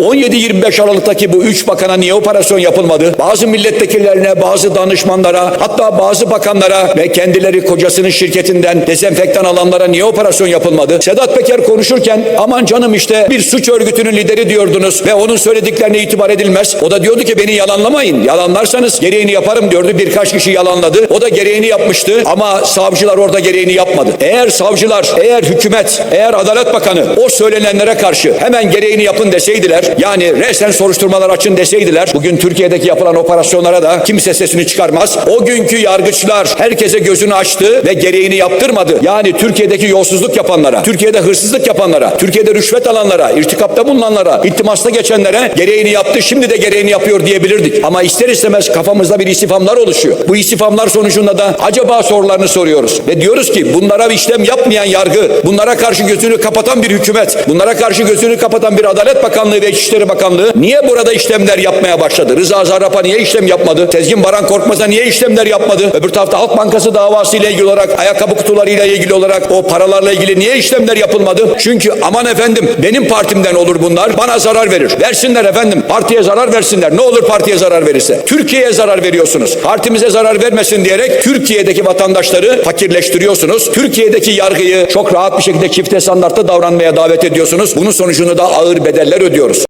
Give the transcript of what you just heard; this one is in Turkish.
17-25 Aralık'taki bu üç bakana niye operasyon yapılmadı? Bazı milletvekillerine, bazı danışmanlara, hatta bazı bakanlara ve kendileri kocasının şirketinden dezenfektan alanlara niye operasyon yapılmadı? Sedat Peker konuşurken aman canım işte bir suç örgütünün lideri diyordunuz ve onun söylediklerine itibar edilmez. O da diyordu ki beni yalanlamayın. Yalanlarsanız gereğini yaparım diyordu. Birkaç kişi yalanladı. O da gereğini yapmıştı ama savcılar orada gereğini yapmadı. Eğer savcılar, eğer hükümet, eğer Adalet Bakanı o söylenenlere karşı hemen gereğini yapın deseydiler, yani resen soruşturmalar açın deseydiler, bugün Türkiye'deki yapılan operasyonlara da kimse sesini çıkarmaz. O günkü yargıçlar herkese gözünü açtı ve gereğini yaptırmadı. Yani Türkiye'deki yolsuzluk yapanlara, Türkiye'de hırsızlık yapanlara, Türkiye'de rüşvet alanlara, irtikapta bulunanlara, iltimasta geçenlere gereğini yaptı, şimdi de gereğini yapıyor diyebilirdik. Ama ister istemez kafamızda bir istifamlar oluşuyor. Bu istifamlar sonucunda da acaba sorularını soruyoruz. Ve diyoruz ki bunlara bir işlem yapmayan yargı, bunlara karşı gözünü kapatan bir hükümet, bunlara karşı gözünü kapatan bir Adalet Bakanlığı ve İçişleri Bakanlığı niye burada işlemler yapmaya başladı? Rıza Zarrab'a niye işlem yapmadı? Sezgin Baran Korkmaz'a niye işlemler yapmadı? Öbür tarafta Halk Bankası davası ile ilgili olarak, ayakkabı kutularıyla ilgili olarak, o paralarla ilgili niye işlemler yapılmadı? Çünkü aman efendim benim partimden olur bunlar, bana zarar verir. Versinler efendim, partiye zarar versinler. Ne olur partiye zarar verirse? Türkiye'ye zarar veriyorsunuz. Partimize zarar vermesin diyerek Türkiye'deki vatandaşları fakirleştiriyorsunuz. Türkiye'deki yargıyı çok rahat bir şekilde çifte standartta davranmaya davet ediyorsunuz. Bunun sonucunda da ağır bedeller ödüyoruz.